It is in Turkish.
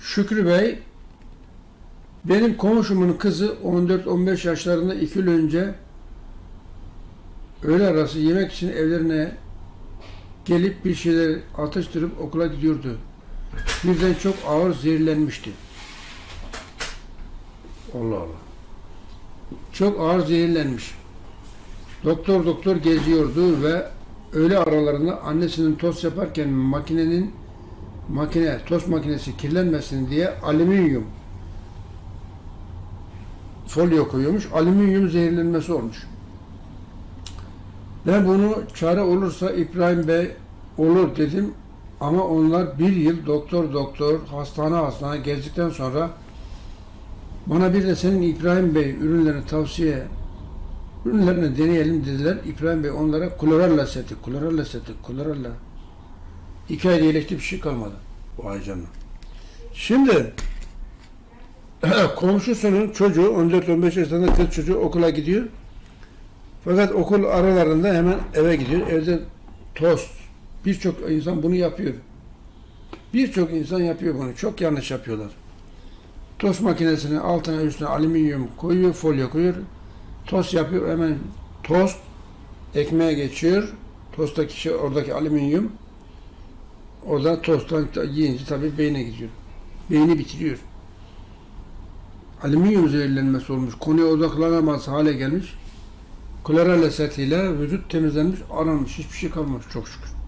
Şükrü Bey benim komşumun kızı 14-15 yaşlarında iki yıl önce öğle arası yemek için evlerine gelip bir şeyler atıştırıp okula gidiyordu. Birden çok ağır zehirlenmişti. Allah Allah. Çok ağır zehirlenmiş. Doktor doktor geziyordu ve öğle aralarında annesinin tost yaparken makinenin makine, tost makinesi kirlenmesin diye alüminyum folyo koyuyormuş. Alüminyum zehirlenmesi olmuş. Ben bunu çare olursa İbrahim Bey olur dedim. Ama onlar bir yıl doktor doktor, hastane hastane gezdikten sonra bana bir de senin İbrahim Bey ürünlerini tavsiye ürünlerini deneyelim dediler. İbrahim Bey onlara kloralla seti, kloralla seti, kloralla. İki ay iyileşti bir şey kalmadı. Vay canına. Şimdi komşusunun çocuğu 14-15 yaşlarında kız çocuğu okula gidiyor. Fakat okul aralarında hemen eve gidiyor. Evde tost. Birçok insan bunu yapıyor. Birçok insan yapıyor bunu. Çok yanlış yapıyorlar. Tost makinesinin altına üstüne alüminyum koyuyor, folyo koyuyor. Tost yapıyor hemen tost ekmeğe geçiyor. Tosttaki şey, oradaki alüminyum orada tosttan yiyince tabii beyne gidiyor. Beyni bitiriyor. Alüminyum zehirlenmesi olmuş. Konuya odaklanamaz hale gelmiş. Klorel esetiyle vücut temizlenmiş, aranmış. Hiçbir şey kalmamış çok şükür.